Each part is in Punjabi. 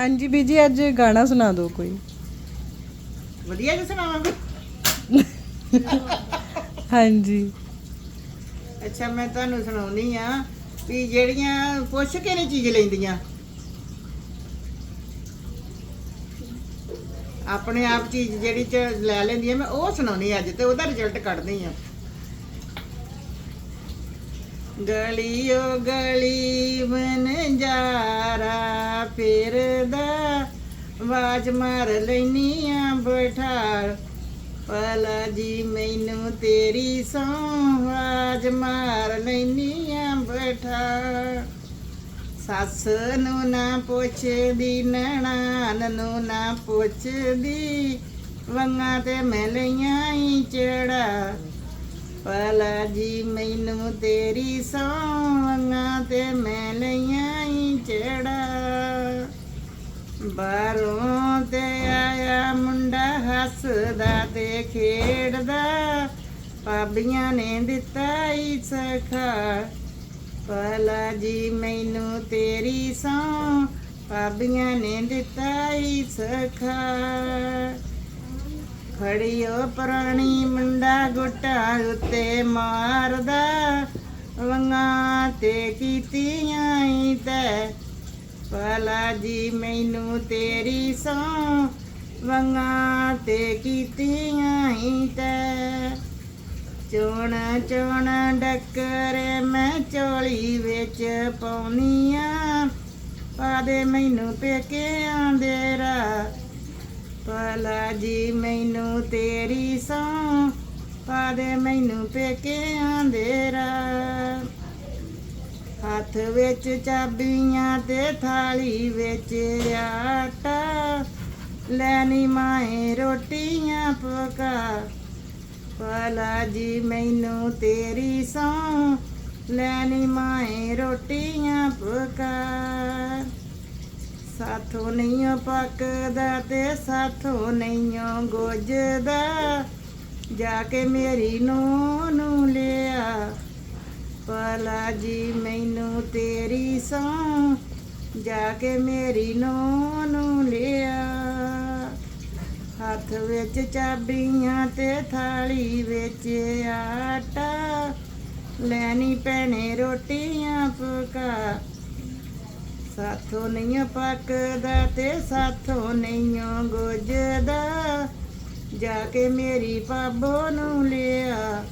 ਹਾਂਜੀ ਬੀਜੀ ਅੱਜ ਗਾਣਾ ਸੁਣਾ ਦਿਓ ਕੋਈ। ਵਧੀਆ ਜਿਹਾ ਸੁਣਾਵਾਂਗੇ। ਹਾਂਜੀ। ਅੱਛਾ ਮੈਂ ਤੁਹਾਨੂੰ ਸੁਣਾਉਣੀ ਆ ਵੀ ਜਿਹੜੀਆਂ ਪੁੱਛ ਕੇ ਨਹੀਂ ਚੀਜ਼ ਲੈਂਦੀਆਂ। ਆਪਣੇ ਆਪ ਚੀਜ਼ ਜਿਹੜੀ ਚ ਲੈ ਲੈਂਦੀ ਆ ਮੈਂ ਉਹ ਸੁਣਾਉਣੀ ਅੱਜ ਤੇ ਉਹਦਾ ਰਿਜ਼ਲਟ ਕੱਢਦੀ ਆ। ਗਲੀਓ ਗਲੀ ਬਨ ਜਾਰਾ ਫਿਰਦਾ ਆਵਾਜ਼ ਮਾਰ ਲੈਨੀ ਆ ਬਿਠਾਲ। ਪਲਾ ਜੀ, ਮੈਨੂੰ ਤੇਰੀ ਸੌਂ ਆਵਾਜ਼ ਮਾਰ ਲੈਨੀ ਆ ਬਿਠਾਲ। ਸੱਸ ਨੂੰ ਨਾ ਪੁੱਛਦੀ, ਨਣਾਨ ਨੂੰ ਨਾ ਪੁੱਛਦੀ, ਵੰਗਾ ਤੇ ਮੈਂ ਲਈਆਂ ਹੀ ਚੜਾ। ਪਲਾ ਜੀ ਮੈਨੂੰ ਤੇਰੀ ਸੌਂ ਤੇ ਮੈਂ ਲਈਆਂ ਹੀ ਚੜਾ। ਬਾਹਰੋਂ ਤੇ ਆਇਆ ਮੁੰਡਾ ਹੱਸਦਾ ਤੇ ਖੇਡਦਾ ਪਾਬੀਆਂ ਨੇ ਦਿੱਤਾ ਹੀ ਸਖਾ। ਪਲਾ ਜੀ ਮੈਨੂੰ ਤੇਰੀ ਸੌਂ ਪਾਬੀਆਂ ਨੇ ਦਿੱਤਾ ਹੀ ਸਖਾ। ਖੜਿਓ ਪੁਰਾਣੀ ਮੁੰਡਾ ਗੁੱਟਾ ਉੱਤੇ ਮਾਰਦਾ। ਵੰਗਾ ਤੇ ਕੀਤੀਆਂ ਈ ਤੈ ਪਲਾ ਜੀ, ਮੈਨੂੰ ਤੇਰੀ ਸੌਂ ਵੰਗਾ ਤੇ ਕੀਤੀਆਂ ਈ ਤੈ ਚੋਣ ਚੋਣ ਡੱਕਰੇ ਮੈਂ ਚੋਲੀ ਵਿੱਚ ਪਾਉਨੀਆਂ ਪਾ ਦੇ ਮੈਨੂੰ ਪੇਕਿਆਂ ਦੇ ਰਾ ਭਲਾ ਜੀ, ਮੈਨੂੰ ਤੇਰੀ ਸੌਂ ਪਾ ਦੇ, ਮੈਨੂੰ ਪੇਕਿਆਂ ਦੇ ਰਾ ਹੱਥ ਵਿੱਚ ਚਾਬੀਆਂ ਤੇ ਥਾਲੀ ਵਿੱਚ ਆਟਾ। ਲੈਣੀ ਮਾਏ ਰੋਟੀਆਂ ਪਕਾ। ਭਲਾ ਜੀ, ਮੈਨੂੰ ਤੇਰੀ ਸੌਂ ਲੈਣੀ ਮਾਏ ਰੋਟੀਆਂ ਪਕਾ। ਸਾਥੋਂ ਨਹੀਂ ਪੱਕਦਾ ਤੇ ਸਾਥੋਂ ਨਹੀਂ ਗੋਜਦਾ। ਜਾ ਕੇ ਮੇਰੀ ਨੂੰਹ ਨੂੰ ਲਿਆ ਪਲਾ ਜੀ ਮੈਨੂੰ ਤੇਰੀ ਸੌਂ ਜਾ ਕੇ ਮੇਰੀ ਨੂੰਹ ਨੂੰ ਲਿਆ, ਹੱਥ ਵਿੱਚ ਚਾਬੀਆਂ ਤੇ ਥਾਲੀ ਵਿੱਚ ਆਟਾ। ਲੈਣੀ ਪੈਣੇ ਰੋਟੀਆਂ ਪਕਾ ਸਾਥੋਂ ਨਹੀਂ ਪੱਕਦਾ ਤੇ ਸਾਥੋਂ ਨਹੀਂ ਗੁੱਜਦਾ। ਜਾ ਕੇ ਮੇਰੀ ਪਾਬੋ ਨੂੰ ਲਿਆ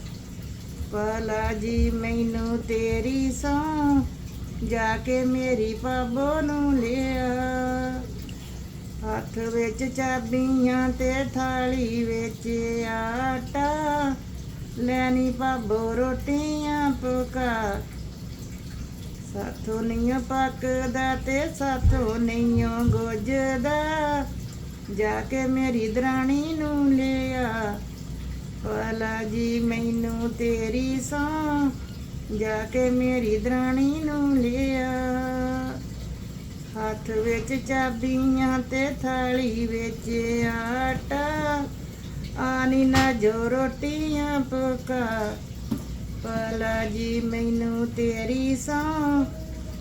ਪਲਾ ਜੀ ਮੈਨੂੰ ਤੇਰੀ ਸੌਂ ਜਾ ਕੇ ਮੇਰੀ ਪਾਬੋ ਨੂੰ ਲਿਆ, ਹੱਥ ਵਿੱਚ ਚਾਬੀਆਂ ਤੇ ਥਾਲੀ ਵਿੱਚ ਆਟਾ। ਲੈਣੀ ਪਾਬੋ ਰੋਟੀਆਂ ਪਕਾ ਸਾਥੋਂ ਨਹੀਂ ਪੱਕਦਾ ਤੇ ਸਾਥੋਂ ਨਹੀਂ ਗੁੱਜਦਾ। ਜਾ ਕੇ ਮੇਰੀ ਦਰਾਣੀ ਨੂੰ ਲਿਆ। ਪਲਾ ਜੀ, ਮੈਨੂੰ ਤੇਰੀ ਸੌਂ ਜਾ ਕੇ ਮੇਰੀ ਦਰਾਣੀ ਨੂੰ ਲਿਆ। ਹੱਥ ਵਿੱਚ ਚਾਬੀਆਂ ਤੇ ਥਾਲੀ ਵਿੱਚ ਆਟਾ। ਆਨੀ ਨਾ ਜੋ ਰੋਟੀਆਂ ਪਕਾ। ਭਲਾ ਜੀ, ਮੈਨੂੰ ਤੇਰੀ ਸੌਂ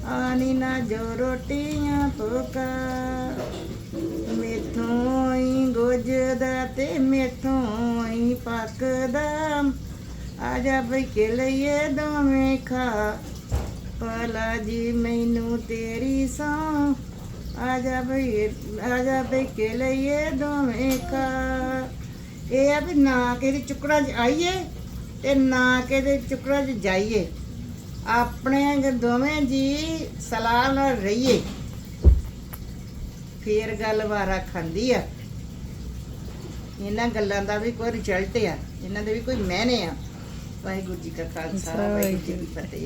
ਆਨੀ ਨਾ ਜੋ ਰੋਟੀਆਂ ਪਕਾ। ਮੇਥੋਂ ਹੀ ਗੁੱਜਦਾ ਤੇ ਮੇਥੋਂ ਹੀ ਪੱਕਦਾ। ਆ ਜਾ ਬਈ ਕੇ ਲਈਏ ਦੋਵੇਂ ਖਾ। ਪਲਾ ਜੀ, ਮੈਨੂੰ ਤੇਰੀ ਸੌਂ ਆ ਜਾ ਬਈ ਆ ਜਾ ਬਈ ਕੇ ਲਈਏ ਦੋਵੇਂ ਖਾ। ਇਹ ਆ ਵੀ ਨਾ ਕਿਹਦੀ ਚੁੱਕੜਾ 'ਚ ਆਈਏ। ਤੇ ਨਾ ਕਿਹਦੇ ਚੁੱਕੜਾ 'ਚ ਜਾਈਏ। ਆਪਣੇ ਦੋਵੇਂ ਜੀ ਸਲਾਹ ਨਾਲ ਰਹੀਏ। ਫੇਰ ਗੱਲ ਵਾਰਾ ਖਾਂਦੀ ਆ। ਇਹਨਾਂ ਗੱਲਾਂ ਦਾ ਵੀ ਕੋਈ ਰਿਜ਼ਲਟ ਆ। ਇਹਨਾਂ ਦੇ ਵੀ ਕੋਈ ਮਾਇਨੇ ਆ। ਵਾਹਿਗੁਰੂ ਜੀ ਕਾ ਖਾਲਸਾ ਵਾਹਿਗੁਰੂ ਜੀ। ਕੀ ਫਤਿਹ।